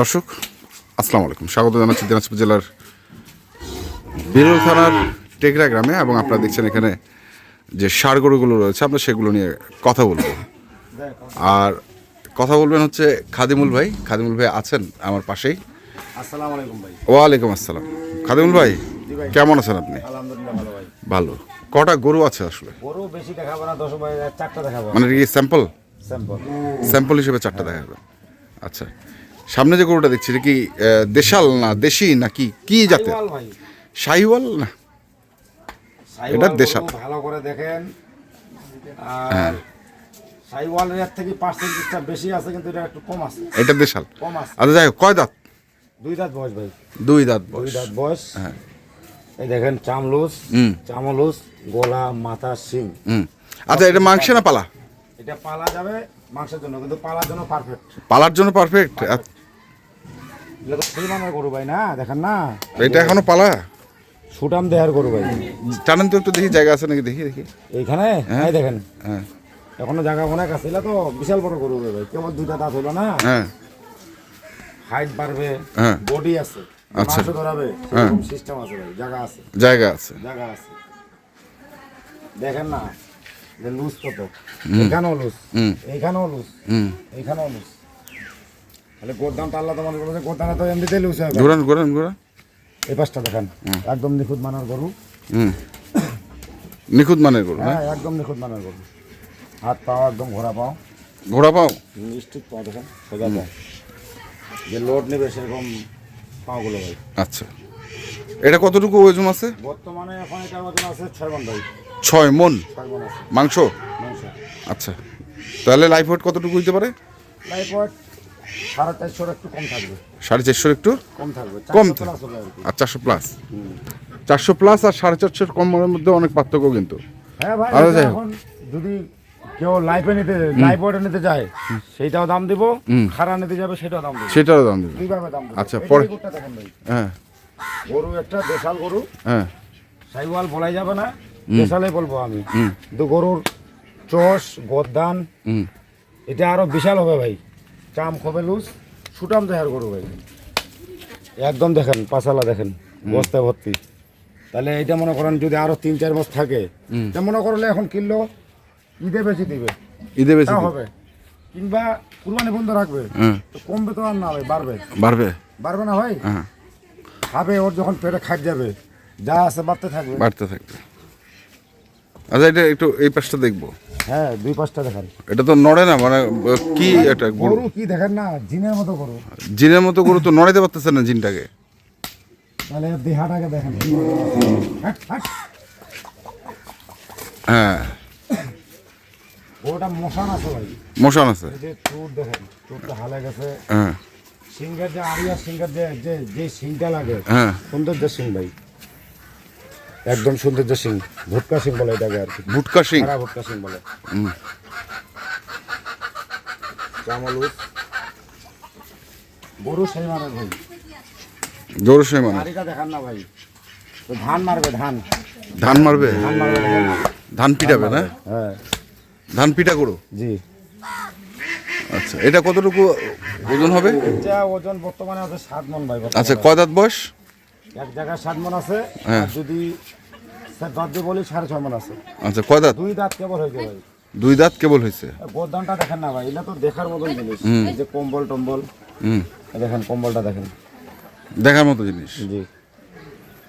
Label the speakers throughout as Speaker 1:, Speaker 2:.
Speaker 1: দর্শক আসসালামু আলাইকুম। স্বাগত জানাচ্ছি দিনাজপুর জেলার বিরল থানার টেকরা গ্রামে এবং আপনারা দেখছেন এখানে যে ষাড় গরুগুলো রয়েছে আমরা সেগুলো নিয়ে কথা বলব। আর কথা বলবেন হচ্ছে খাদিমুল ভাই। খাদিমুল ভাই আছেন আমার পাশেই। ওয়ালাইকুম আসসালাম। খাদিমুল ভাই কেমন আছেন আপনি?
Speaker 2: ভালো
Speaker 1: কটা গরু আছে আসলে?
Speaker 2: গরু বেশি দেখাবো না দশ দেখাবো।
Speaker 1: মানে কি স্যাম্পল
Speaker 2: স্যাম্পল
Speaker 1: স্যাম্পল হিসেবে চারটা দেখাবেন আচ্ছা। সামনে যে গরুটা দেখছি কি দেশাল না দেশি না কি কি জাতের?
Speaker 2: সাইওয়াল
Speaker 1: শাহিওয়াল না? এটা দেশাল।
Speaker 2: ভালো করে দেখেন। আর সাইওয়ালের এর থেকে পার্সেন্টেজটা বেশি আছে কিন্তু এটা একটু কম আছে।
Speaker 1: এটা দেশাল?
Speaker 2: কম আছে।
Speaker 1: আচ্ছা যাই হোক কয় দাঁত?
Speaker 2: দুই দাঁত বয়স ভাই।
Speaker 1: দুই দাঁত
Speaker 2: দুই দাঁত বয়স।
Speaker 1: হ্যাঁ।
Speaker 2: এই দেখেন চামলুস
Speaker 1: হুম।
Speaker 2: চামলুস গলা মাথা
Speaker 1: হুম। আচ্ছা এটা মাংস না পালা?
Speaker 2: এটা পালা যাবে মাংসের জন্য কিন্তু পালার জন্য পারফেক্ট
Speaker 1: পালার জন্য পারফেক্ট
Speaker 2: এটা তো সেই মানের গরু ভাই না দেখেন না?
Speaker 1: এটা এখনও পালা?
Speaker 2: সুটাম দেহার গরু ভাই।
Speaker 1: টানেন তো একটু দেখি জায়গা আছে নাকি? দেখি দেখি।
Speaker 2: এইখানে? এই দেখেন।
Speaker 1: হ্যাঁ।
Speaker 2: এখনও জায়গা অনেক আছে এটা তো বিশাল বড় গরু ভাই কেবল দুইটা দাঁত হলো না?
Speaker 1: হ্যাঁ।
Speaker 2: হাইট বাড়বে
Speaker 1: হ্যাঁ।
Speaker 2: বডি আছে
Speaker 1: আচ্ছা।
Speaker 2: মাংস ধরাবে
Speaker 1: হ্যাঁ।
Speaker 2: সিস্টেম আছে ভাই জায়গা আছে।
Speaker 1: জায়গা আছে।
Speaker 2: জায়গা আছে। দেখেন না যে লুজ কত? এখানেও লুজ।
Speaker 1: হুম।
Speaker 2: এইখানেও লুজ।
Speaker 1: হুম।
Speaker 2: এইখানেও লুজ। তাহলে গোদামটা আল্লাহ তোমার বলেছে গোদামটা তো এমনিতেই লুজ হবে
Speaker 1: ঘোরান ঘোরান ঘোরান।
Speaker 2: এই পাশটা দেখেন। একদম নিখুঁত মানার গরু।
Speaker 1: নিখুঁত মানের গরু হ্যাঁ
Speaker 2: হ্যাঁ একদম নিখুঁত মানার গরু। হাত পাও একদম ঘোরা পাও।
Speaker 1: ঘোড়া পাও?
Speaker 2: নিশ্চিত পাও দেখেন সোজা পাও যে লোড নেবে সেরকম পাওগুলো ভাই
Speaker 1: আচ্ছা। এটা কতটুকু ওজন আছে?
Speaker 2: বর্তমানে এখন এটা ওজন আছে ছয় ভাই
Speaker 1: ছয় মন? মাংস? আচ্ছা। তাহলে লাইফ ওয়েট কতটুকু হইতে পারে?
Speaker 2: লাইফ ওয়েট সাড়ে চারশোর একটু কম থাকবে।
Speaker 1: সাড়ে চারশোর একটু
Speaker 2: কম থাকবে।
Speaker 1: কম থাকবে।
Speaker 2: আর
Speaker 1: চারশো প্লাস চারশো প্লাস আর সাড়ে চারশোর কমের মধ্যে অনেক পার্থক্য কিন্তু।
Speaker 2: হ্যাঁ ভাই। এখন যদি কেউ লাইফে নিতে লাইফ ওয়েটে নিতে যায় সেইটাও দাম দিব। খারা নিতে যাবে সেটাও দাম দিব।
Speaker 1: সেটারও দাম দেবে।
Speaker 2: দুইভাবে দাম দিব।
Speaker 1: আচ্ছা, পরে- হ্যাঁ।
Speaker 2: গরু একটা দেশাল গরু।
Speaker 1: হ্যাঁ।
Speaker 2: সাইওয়াল বলাই যাবে না। দেশালে বলব আমি। কিন্তু গরুর চষ গদ্দান এটা আরও বিশাল হবে ভাই। চাম খবে লুজ সুটাম দেহার গরু ভাই। একদম দেখেন পাশালা দেখেন বস্তা ভর্তি। তাহলে এটা মনে করেন যদি আরও তিন চার মাস থাকে তা মনে করলে এখন কিনলো ঈদে বেশি দিবে।
Speaker 1: ঈদে বেশি
Speaker 2: হবে। কিংবা কুরবানি বন্ধ রাখবে। তো কমবে তো আর না ভাই বাড়বে।
Speaker 1: বাড়বে।
Speaker 2: বাড়বে না ভাই?
Speaker 1: হ্যাঁ।
Speaker 2: খাবে ওর যখন পেটে খাট যাবে যা আছে বাড়তে থাকবে।
Speaker 1: বাড়তে থাকবে। আচ্ছা এটা একটু এই পাশটা দেখব।
Speaker 2: হ্যাঁ দুই পাঁচটা দেখেন।
Speaker 1: এটা তো নড়ে না মানে কি এটা গরু?
Speaker 2: গরু কি দেখেন না জিনের মতো গরু।
Speaker 1: জিনের মতো গরু তো নড়াইতে পারতেছে না জিনটাকে।
Speaker 2: তাহলে দেহাটাকে দেখেন। হাট, হাট।
Speaker 1: হ্যাঁ।
Speaker 2: গরুটা মশান আছে ভাই।
Speaker 1: মশান আছে।
Speaker 2: এই যে চুট দেখেন চুটটা হালে গেছে।
Speaker 1: হ্যাঁ।
Speaker 2: সিংহের যে আড়িয়া সিংহের যে যে যে সিংটা লাগে
Speaker 1: হ্যাঁ।
Speaker 2: সৌন্দর্য সিং ভাই। একদম সৌন্দর্য সিং ভুটকা সিং বলে এটাকে আর কি।
Speaker 1: ভুটকা সিং?
Speaker 2: সারা ভুটকা সিং বলে। চামলুস গরু সেই ভাই।
Speaker 1: জোর সে
Speaker 2: গাড়িটা দেখান না ভাই। তো ধান মারবে ধান।
Speaker 1: ধান মারবে?
Speaker 2: ধান
Speaker 1: পিটাবে না?
Speaker 2: হ্যাঁ।
Speaker 1: ধান পিটা গরু?
Speaker 2: জি।
Speaker 1: আচ্ছা এটা কতটুকু ওজন হবে?
Speaker 2: এটা ওজন বর্তমানে আছে সাত মন ভাই
Speaker 1: আচ্ছা কয় দাঁত বয়স?
Speaker 2: এক জায়গায় সাত মন আছে
Speaker 1: হ্যাঁ।
Speaker 2: আর যদি দাঁত দিয়ে বলি সাড়ে ছয় মন আছে।
Speaker 1: আচ্ছা কয় দাঁত?
Speaker 2: দুই দাঁত কেবল হয়েছে ভাই।
Speaker 1: দুই দাঁত কেবল হয়েছে?
Speaker 2: গোদানটা দেখেন না ভাই এটা তো দেখার মতন জিনিস। এই যে কম্বল টম্বল
Speaker 1: হুম।
Speaker 2: দেখেন কম্বলটা দেখেন।
Speaker 1: দেখার মতো জিনিস?
Speaker 2: জি।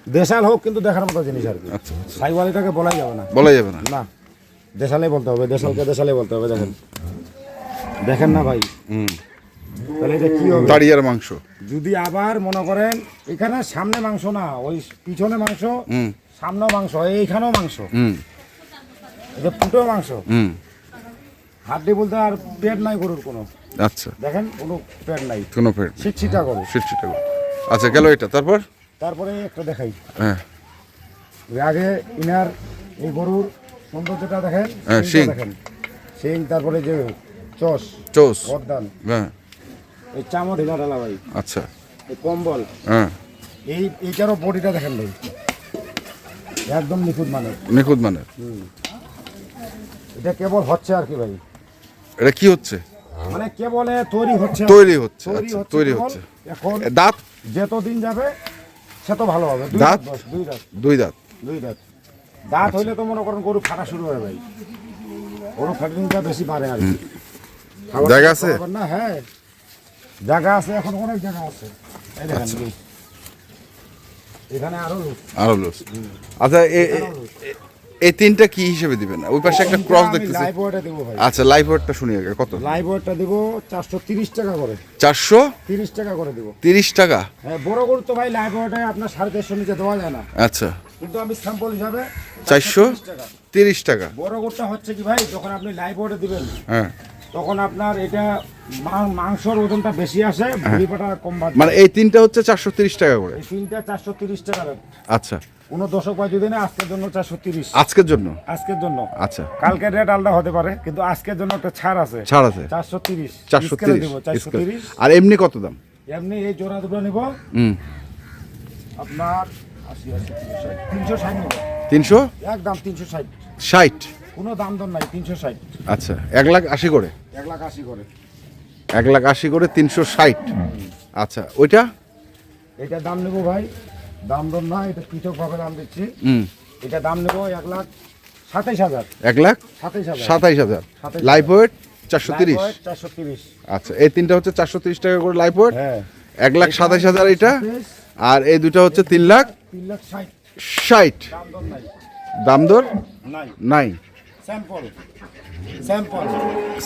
Speaker 2: দেশাল হোক কিন্তু দেখার মতো জিনিস আর কি।
Speaker 1: আচ্ছা আচ্ছা।
Speaker 2: সাইওয়ালিটাকে বলাই যাবে না।
Speaker 1: বলা যাবে না?
Speaker 2: না। দেশালে বলতে হবে দেশালকে দেশালে বলতে হবে দেখেন। দেখেন না ভাই।
Speaker 1: হুম।
Speaker 2: তাহলে এটা কি হবে?
Speaker 1: দাড়িয়ার মাংস।
Speaker 2: যদি আবার মনে করেন এখানে সামনে মাংস না ওই পিছনে মাংস
Speaker 1: হুম।
Speaker 2: সামনেও মাংস এইখানেও মাংস।
Speaker 1: হুম।
Speaker 2: এটা পুটেও মাংস।
Speaker 1: হুম।
Speaker 2: হাড্ডি বলতে আর পেট নাই গরুর কোনো।
Speaker 1: আচ্ছা।
Speaker 2: দেখেন কোনো পেট নাই।
Speaker 1: কোনো ফেট
Speaker 2: ছিটছিটা গরু
Speaker 1: সিটটা আচ্ছা গেল এটা। তারপর?
Speaker 2: তারপরে একটা দেখাই।
Speaker 1: হ্যাঁ।
Speaker 2: আগে ইনার এই গরুর সৌন্দর্যটা দেখেন
Speaker 1: হ্যাঁ।
Speaker 2: দেখেন। শিং তারপরে যে চষ
Speaker 1: চোস
Speaker 2: গরদান
Speaker 1: হ্যাঁ।
Speaker 2: এই চামড় ঢালা ভাই।
Speaker 1: আচ্ছা।
Speaker 2: এই কম্বল।
Speaker 1: হ্যাঁ।
Speaker 2: এই এইটারও বডিটা দেখেন ভাই। একদম নিখুঁত মানে
Speaker 1: নিখুঁত মানের।
Speaker 2: এটা কেবল হচ্ছে আর কি ভাই।
Speaker 1: এটা কি হচ্ছে?
Speaker 2: মানে কেবল তৈরি হচ্ছে।
Speaker 1: তৈরি হচ্ছে
Speaker 2: তৈরি
Speaker 1: আচ্ছা
Speaker 2: হচ্ছে এখন
Speaker 1: দাঁত?
Speaker 2: যত দিন যাবে সে তো ভালো হবে।
Speaker 1: দাঁত?
Speaker 2: দুই দাঁত।
Speaker 1: দুই দাঁত।
Speaker 2: দুই দাঁত। দাঁত হইলে তো মনে করেন গরু ফাটা শুরু হয় ভাই। গরু ফাটিংটা বেশি পারে আর কি।
Speaker 1: জায়গা আছে?
Speaker 2: না হ্যাঁ। জায়গা আছে এখন অনেক জায়গা আছে। এই দেখেন
Speaker 1: আচ্ছা।
Speaker 2: এখানে আরও
Speaker 1: আরও লুজ আচ্ছা এই তিনটা কি হিসেবে দিবেন? ওই পাশে একটা ক্রস দেখতেছি।
Speaker 2: লাইভ ওয়েটটা দেবো ভাই।
Speaker 1: আচ্ছা লাইভ ওয়েটটা শুনি আগে কত?
Speaker 2: লাইভ ওয়েটটা দেবো চারশো তিরিশ টাকা করে।
Speaker 1: চারশো?
Speaker 2: তিরিশ টাকা করে দেবো।
Speaker 1: তিরিশ টাকা?
Speaker 2: হ্যাঁ বড় গরু তো ভাই লাইভ ওয়েটে আপনার সাড়ে চারশো নিচে দেওয়া যায় না।
Speaker 1: আচ্ছা।
Speaker 2: কিন্তু আমি স্যাম্পল হিসাবে
Speaker 1: চারশো
Speaker 2: 430 টাকা।
Speaker 1: তিরিশ টাকা?
Speaker 2: বড় গরুটা হচ্ছে কি ভাই যখন আপনি লাইভ ওয়েটে দিবেন
Speaker 1: হ্যাঁ।
Speaker 2: তখন আপনার এটা মাংসর ওজনটা বেশি আসে ভুড়িপাটা কম বাড়ে।
Speaker 1: মানে এই তিনটা হচ্ছে চারশো তিরিশ টাকা করে?
Speaker 2: এই তিনটা চারশো তিরিশ টাকা
Speaker 1: আচ্ছা।
Speaker 2: কোনো দশক পাই যদি না আজকের জন্য চারশো তিরিশ।
Speaker 1: আজকের জন্য?
Speaker 2: আজকের জন্য।
Speaker 1: আচ্ছা।
Speaker 2: কালকের রেট আলাদা হতে পারে কিন্তু আজকের জন্য একটা ছাড় আছে।
Speaker 1: ছাড় আছে?
Speaker 2: চারশো তিরিশ।
Speaker 1: চারশো তিরিশ। আর এমনি কত দাম?
Speaker 2: এমনি এই জোড়া দুটো নিব।
Speaker 1: হুম।
Speaker 2: আপনার আশি আশি তিনশো ষাট। নেব
Speaker 1: তিনশো?
Speaker 2: একদম তিনশো ষাট।
Speaker 1: ষাট।
Speaker 2: কোনো দাম দর নাই তিনশো ষাট।
Speaker 1: আচ্ছা এক লাখ আশি করে?
Speaker 2: এক লাখ আশি করে।
Speaker 1: এক লাখ আশি করে তিনশো ষাট। আচ্ছা ওইটা?
Speaker 2: এটা দাম নেব ভাই দাম দর না এটা পৃথকভাবে দাম দিচ্ছি।
Speaker 1: হুম।
Speaker 2: এটা দাম নেব এক লাখ সাতাইশ হাজার।
Speaker 1: এক লাখ
Speaker 2: সাতাইশ হাজার।
Speaker 1: সাতাইশ হাজার। লাইফ ওয়েট চারশো তিরিশ।
Speaker 2: চারশো তিরিশ।
Speaker 1: আচ্ছা এই তিনটা হচ্ছে চারশো তিরিশ টাকা করে লাইফ ওয়েট
Speaker 2: হ্যাঁ।
Speaker 1: এক লাখ সাতাইশ হাজার এটা আর এই দুটো হচ্ছে তিন লাখ
Speaker 2: তিন লাখ ষাট।
Speaker 1: ষাট।
Speaker 2: দাম দর নাই।
Speaker 1: দাম দর?
Speaker 2: নাই।
Speaker 1: নাই।
Speaker 2: স্যাম্পল। স্যাম্পল।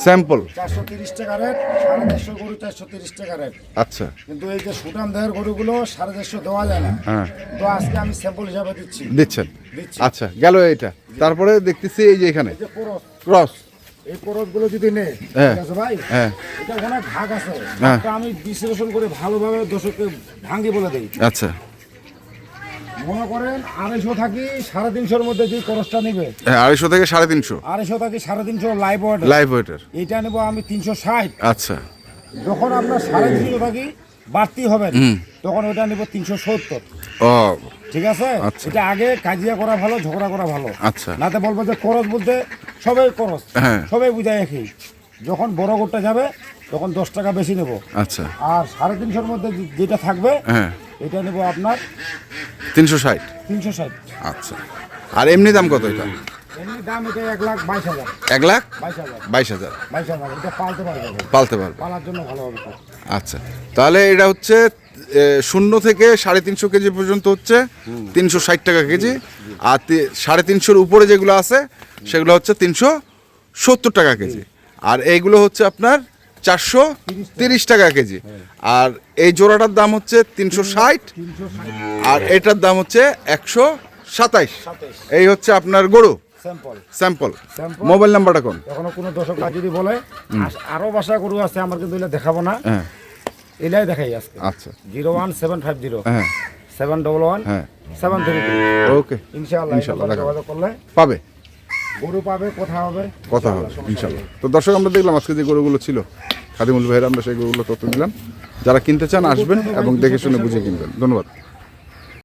Speaker 1: স্যাম্পল।
Speaker 2: চারশো তিরিশ টাকা রেট সাড়ে চারশো গরু চারশো তিরিশ টাকা রেট।
Speaker 1: আচ্ছা।
Speaker 2: কিন্তু এই যে সুটান দেহের গরুগুলো সাড়ে চারশো দেওয়া যায় না।
Speaker 1: হ্যাঁ।
Speaker 2: তো আজকে আমি স্যাম্পল হিসাবে দিচ্ছি।
Speaker 1: দিচ্ছেন?
Speaker 2: দিচ্ছি।
Speaker 1: আচ্ছা গেল এইটা। তারপরে দেখতেছি এই যে এখানে।
Speaker 2: যে কোরস। এই কোরসগুলো যদি নে
Speaker 1: হ্যাঁ।
Speaker 2: ঠিক আছে ভাই?
Speaker 1: হ্যাঁ।
Speaker 2: এটা অনেক ভাগ আছে।
Speaker 1: হ্যাঁ।
Speaker 2: আমি বিশ্লেষণ করে ভালোভাবে দর্শককে ভাঙ্গি বলে দিই।
Speaker 1: আচ্ছা।
Speaker 2: মনে করেন আড়াইশো থাকি সাড়ে তিনশোর মধ্যে যে খরচটা নিবে।
Speaker 1: হ্যাঁ আড়াইশো থেকে সাড়ে তিনশো।
Speaker 2: আড়াইশো থাকি সাড়ে তিনশো লাইভ ওয়েট
Speaker 1: লাইভ ওয়েটের
Speaker 2: নেব আমি তিনশো ষাট।
Speaker 1: আচ্ছা।
Speaker 2: যখন আপনার সাড়ে তিনশো থাকি বাড়তি হবেন তখন ওটা নেব তিনশো সত্তর।
Speaker 1: ও।
Speaker 2: ঠিক আছে?
Speaker 1: আচ্ছা।
Speaker 2: এটা আগে কাজিয়া করা ভালো ঝগড়া করা ভালো।
Speaker 1: আচ্ছা।
Speaker 2: নাতে বলব যে খরচ বলতে সবাই খরচ।
Speaker 1: হ্যাঁ।
Speaker 2: সবাই বুঝায় একই। যখন বড় গোটটা যাবে তখন দশ টাকা বেশি নেব।
Speaker 1: আচ্ছা।
Speaker 2: আর সাড়ে তিনশোর মধ্যে যেটা থাকবে
Speaker 1: হ্যাঁ।
Speaker 2: এটা নেব আপনার
Speaker 1: তিনশো ষাট?
Speaker 2: তিনশো ষাট।
Speaker 1: আচ্ছা। আর এমনি দাম কত এটা?
Speaker 2: এক লাখ বাইশ হাজার। পালতে পারবে
Speaker 1: আচ্ছা। তাহলে এটা হচ্ছে শূন্য থেকে সাড়ে তিনশো কেজি পর্যন্ত হচ্ছে। তিনশো ষাট টাকা কেজি। আর সাড়ে তিনশোর উপরে যেগুলো আছে সেগুলো হচ্ছে তিনশো সত্তর টাকা কেজি। আর এইগুলো হচ্ছে আপনার চারশো তিরিশ টাকা কেজি। আর এই জোড়াটার দাম হচ্ছে তিনশো ষাট আর এটার দাম হচ্ছে একশো সাতাইশ। এই হচ্ছে আপনার গরু।
Speaker 2: স্যাম্পল
Speaker 1: স্যাম্পল মোবাইল নাম্বারটা কোন?
Speaker 2: এখনও কোনো দর্শক যদি বলে আরও বাসা গরু আছে আমার কিন্তু দেখাবো না।
Speaker 1: হ্যাঁ।
Speaker 2: এলাই দেখাই আজকে।
Speaker 1: আচ্ছা।
Speaker 2: Zero one seven five zero.
Speaker 1: হ্যাঁ।
Speaker 2: সেভেন ডবল ওয়ান
Speaker 1: হ্যাঁ।
Speaker 2: সেভেন থ্রি
Speaker 1: ওকে
Speaker 2: ইনশাআল্লাহ
Speaker 1: ইনশাআল্লাহ,
Speaker 2: ইনশাআল্লাহ
Speaker 1: দেখাবো।
Speaker 2: যোগাযোগ করলে
Speaker 1: পাবে।
Speaker 2: গরু পাবে কথা হবে।
Speaker 1: কথা হবে ইনশাল্লাহ। তো দর্শক আমরা দেখলাম আজকে যে গরুগুলো ছিল খাদিমুল ভাইয়ের আমরা সেই গরুগুলো তথ্য দিলাম। যারা কিনতে চান আসবেন এবং দেখে শুনে বুঝে কিনবেন। ধন্যবাদ।